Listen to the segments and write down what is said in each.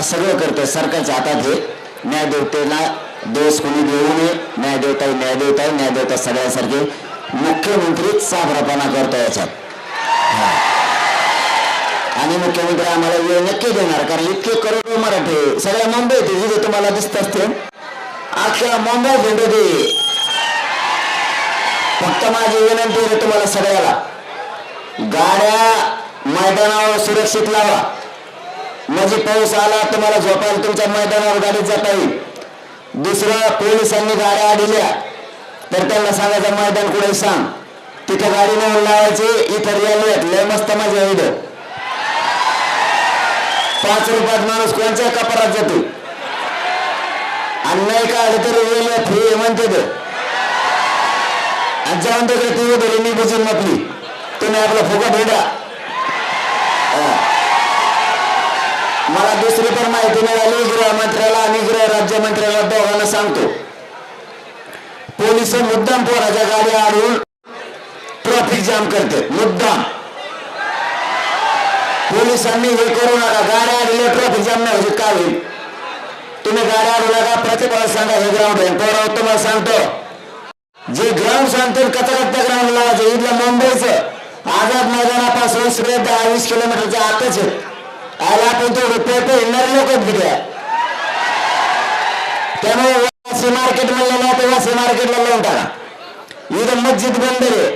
मला सगळं करतोय सरकारच्या हातात हे न्यायदेवतेला दोष कोणी देऊ नये. न्यायदेवता ही न्यायदेवता न्यायदेवता सगळ्यासारखे मुख्यमंत्री चाभरापणा करतो याच्यात. आणि मुख्यमंत्री आम्हाला वेळ नक्की देणार कारण इतके करोडो मराठी सगळ्या मुंबईत जिथे तुम्हाला दिसत असते अख्ख्या मुंबई भेटू दे. फक्त माझी विनंती आहे तुम्हाला सगळ्याला गाड्या मैदानावर सुरक्षित लावा. म्हणजे पाऊस आला तुम्हाला झोपायला तुमच्या मैदानावर गाडीत जाता येईल. दुसरं पोलिसांनी गाड्या आडल्या तर त्यांना सांगायचं मैदान कुठे सांग? तिथे गाडी नेऊन लावायची इथं रेल्वे लय मस्त माझ्या येईल पाच रुपयात माणूस कोणत्या कपारात जातो. आणि नाही का आलं तरी रेल्वे फ्री म्हणते ते. आणि जाऊन तिकडे ती उभे मी बुजून म्हटली तुम्ही आपला फुकट भेटा मला दुसरी पण माहिती मिळाली गृहमंत्र्याला आणि गृह राज्यमंत्र्याला दोघांना सांगतो. पोलीस मुद्दाम पोराच्या गाडी आडून ट्रॅफिक जाम करते मुद्दाम. पोलिसांनी हे करू नका गाड्या आडल्या ट्रॅफिक जाम नाही होईल काय होईल? तुम्ही गाड्या आडू नका प्रत्येकाला सांगा हे ग्राउंड आहे. पोरा तुम्हाला सांगतो. जे ग्राउंड सांगतील कचकट ग्राउंड लावायचं इथलं मुंबईचं आझाद मैदानापासून सगळे दहा वीस किलोमीटरच्या आतच आहे. आला आपण तो पेपर येणारे लोकच आहेत त्यामुळे वासी मार्केट म्हणलं ना ते वासी मार्केटला लावून टाका. इथं मस्जिद बंद आहे.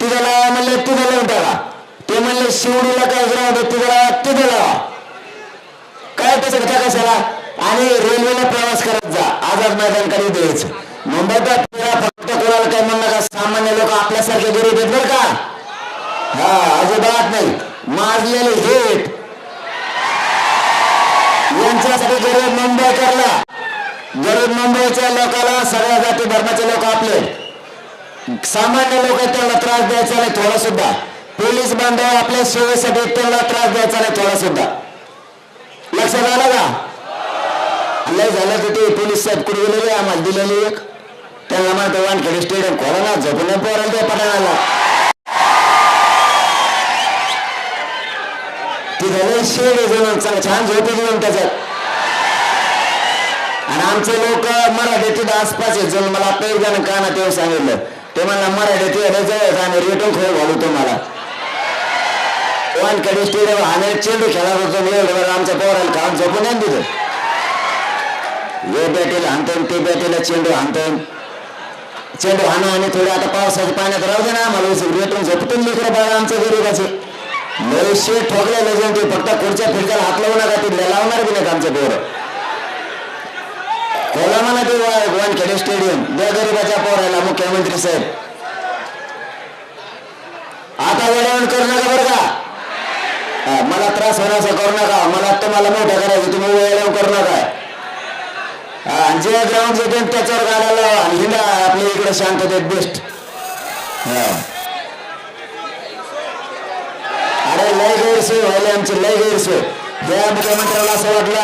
तिथं लावा म्हणलं तिथं लावून टाका. ते म्हणले शिवडीला काय ग्राउंड आहे तिथं लावा तिथं लावा. काय तसं त्या कशाला आणि रेल्वेला प्रवास करत जा. आझाद मैदानकडे द्यायचं मुंबईचा फिरा फक्त कोणाला काय म्हणणं का सामान्य लोक आपल्यासारखे गरीब आहेत बरं का? हा अजिबात नाही. मारलेले हेट यांच्यासाठी गरीब मुंबईकरला गरीब मुंबईच्या लोकाला सगळ्या जाती धर्माचे लोक आपले. सामान्य लोक आहेत त्यांना त्रास द्यायचा नाही थोडा सुद्धा पोलीस बांधव आपल्या सेवेसाठी त्यांना त्रास द्यायचा नाही थोडा सुद्धा लक्षात आलं का? लय झालं तर ते पोलीस साहेब कुठे गेलेले आम्हाला दिलेले एक. त्यांना म्हणतो वानखेडे स्टेडियम खोला ना झोपून पोराला ते पठाणाला तिथे झालं शेड जण छान झोपे घेऊन त्याच्यात. आणि आमचे लोक मराठीतील आसपास आहेत. जण मला आता जण कानात येऊन सांगितलं. ते म्हणला मराठी तिथे जवळ आणि रेटो खेळ घालू तुम्हाला. कधी स्टेडियम आम्ही चेंडू खेळत होतो एवढं वेळ आमच्या पोराला काम झोपून नाही तिथे हे बॅटीला हाणतो ते बॅटीला चेंडू हाणतो चेंडू हाणं आणि थोडे आता पावसाच्या पाण्यात राहू दे ना आम्हाला. रेटून झोपतून लेकरं बाळा आमच्या गरीबाचे लयशे ठोकले लजन ते फक्त खुर्च्या फिरक्याला हात लावू नका ते लावणार बी नाही आमच्या पोरं. खोला ते वानखेडे स्टेडियम द्या गरीबाच्या पोराला मुख्यमंत्री साहेब. आता वेळेवर करू नका बरं का? मला त्रास होण्याचा करू नका. मला तुम्हाला मोठं करायचं तुम्ही वेळेवर करू नका. आणि जे ग्राउंड जे त्याच्यावर घालायला आणि हिंडा आपल्या इकडे शांततेत बेस्ट अरे लय गैरसोय व्हायला आमची लय गैरसोय. या मुख्यमंत्र्याला असं वाटलं